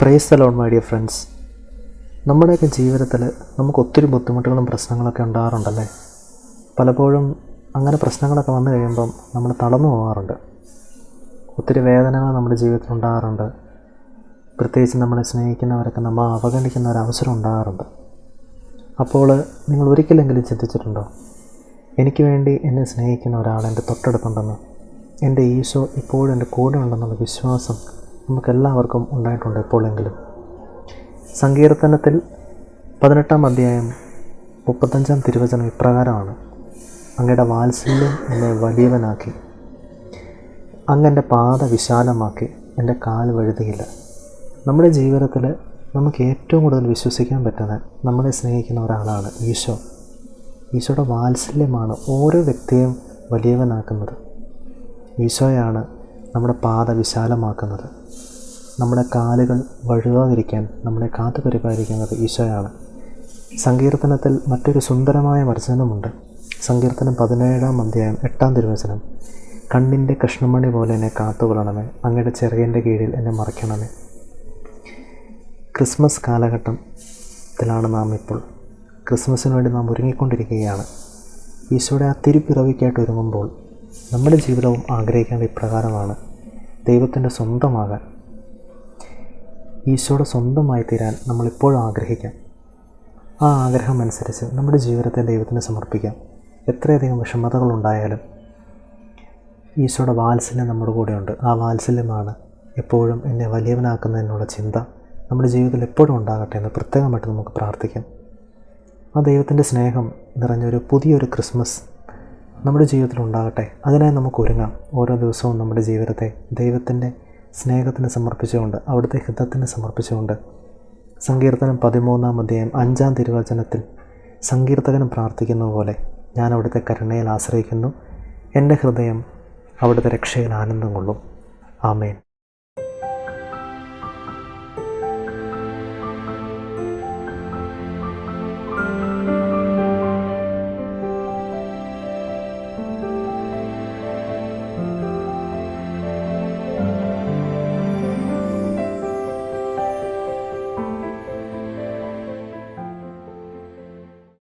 Praise alone my dear friends നമ്മുടെയൊക്കെ ജീവിതത്തിൽ നമുക്ക് ഒത്തിരി ബുദ്ധിമുട്ടുകളും പ്രശ്നങ്ങളൊക്കെ ഉണ്ടാകാറുണ്ടല്ലേ? പലപ്പോഴും അങ്ങനെ പ്രശ്നങ്ങളൊക്കെ വന്നു കഴിയുമ്പം നമ്മൾ തളർന്നു പോകാറുണ്ട്. ഒത്തിരി വേദനകൾ നമ്മുടെ ജീവിതത്തിൽ ഉണ്ടാകാറുണ്ട്. പ്രത്യേകിച്ച് നമ്മളെ സ്നേഹിക്കുന്നവരൊക്കെ നമ്മൾ അവഗണിക്കുന്ന ഒരു അവസരം ഉണ്ടാകാറുണ്ട്. അപ്പോൾ നിങ്ങൾ ഒരിക്കലെങ്കിലും ചിന്തിച്ചിട്ടുണ്ടോ? എനിക്ക് വേണ്ടി എന്നെ സ്നേഹിക്കുന്ന ഒരാൾ എന്റെ തൊട്ടടുത്തുണ്ടെന്ന്. എന്റെ ഈശോ ഇപ്പോഴും എന്റെ കൂടെ ഉണ്ടെന്നുള്ള വിശ്വാസം നമുക്കെല്ലാവർക്കും ഉണ്ടായിട്ടുണ്ട് എപ്പോഴെങ്കിലും. സങ്കീർത്തനത്തിൽ പതിനെട്ടാം അധ്യായം മുപ്പത്തഞ്ചാം തിരുവചനം ഇപ്രകാരമാണ്. അങ്ങയുടെ വാത്സല്യം എന്നെ വലിയവനാക്കി. അങ്ങ് പാത വിശാലമാക്കി. എന്റെ കാൽ വഴുതിയില്ല. നമ്മുടെ ജീവിതത്തിൽ നമുക്ക് ഏറ്റവും കൂടുതൽ വിശ്വസിക്കാൻ പറ്റുന്നത് നമ്മളെ സ്നേഹിക്കുന്ന ഒരാളാണ് ഈശോ. ഈശോയുടെ വാത്സല്യമാണ് ഓരോ വ്യക്തിയും വലിയവനാക്കുന്നത്. ഈശോയാണ് നമ്മുടെ പാത വിശാലമാക്കുന്നത്. നമ്മുടെ കാലുകൾ വഴുകാതിരിക്കാൻ നമ്മളെ കാത്തു പരിപാലിക്കുന്നത് ഈശോയാണ്. സങ്കീർത്തനത്തിൽ മറ്റൊരു സുന്ദരമായ വചനമുണ്ട്. സങ്കീർത്തനം പതിനേഴാം അധ്യായം എട്ടാം തിരുവചനം. കണ്ണിന്റെ കൃഷ്ണമണി പോലെ എന്നെ കാത്തുകൊള്ളണമേ. അങ്ങയുടെ ചെറിയന്റെ കീഴിൽ എന്നെ മറയ്ക്കണമേ. ക്രിസ്മസ് കാലഘട്ടത്തിലാണ് നാം ഇപ്പോൾ. ക്രിസ്മസിന് വേണ്ടി നാം ഒരുങ്ങിക്കൊണ്ടിരിക്കുകയാണ്. ഈശോയുടെ ആ തിരുപ്പിറവിക്കായിട്ട് ഒരുങ്ങുമ്പോൾ നമ്മുടെ ജീവിതവും ആഗ്രഹിക്കേണ്ട ഇപ്രകാരമാണ്. ദൈവത്തിന്റെ സ്വന്തമാകാൻ ഈശോയുടെ സ്വന്തമായി തീരാൻ നമ്മളിപ്പോഴും ആഗ്രഹിക്കാം. ആ ആഗ്രഹം അനുസരിച്ച് നമ്മുടെ ജീവിതത്തെ ദൈവത്തിന് സമർപ്പിക്കാം. എത്രയധികം വിഷമതകളുണ്ടായാലും ഈശോയുടെ വാത്സല്യം നമ്മുടെ കൂടെയുണ്ട്. ആ വാത്സല്യമാണ് എപ്പോഴും എന്നെ വലിയവനാക്കുന്നതിനുള്ള ചിന്ത നമ്മുടെ ജീവിതത്തിൽ എപ്പോഴും ഉണ്ടാകട്ടെ എന്ന് പ്രത്യേകമായിട്ട് നമുക്ക് പ്രാർത്ഥിക്കാം. ആ ദൈവത്തിന്റെ സ്നേഹം നിറഞ്ഞൊരു പുതിയൊരു ക്രിസ്മസ് നമ്മുടെ ജീവിതത്തിൽ ഉണ്ടാകട്ടെ. അതിനായി നമുക്ക് ഒരുങ്ങാം. ഓരോ ദിവസവും നമ്മുടെ ജീവിതത്തെ ദൈവത്തിന്റെ സ്നേഹത്തിന് സമർപ്പിച്ചുകൊണ്ട് അവിടുത്തെ ഹിതത്തിന് സമർപ്പിച്ചുകൊണ്ട്. സങ്കീർത്തനം പതിമൂന്നാം അധ്യായം അഞ്ചാം തിരുവചനത്തിൽ സങ്കീർത്തകനും പ്രാർത്ഥിക്കുന്ന പോലെ ഞാൻ അവിടുത്തെ കരുണയിൽ ആശ്രയിക്കുന്നു. എന്റെ ഹൃദയം അവിടുത്തെ രക്ഷയിൽ ആനന്ദം കൊള്ളും. ആമേൻ.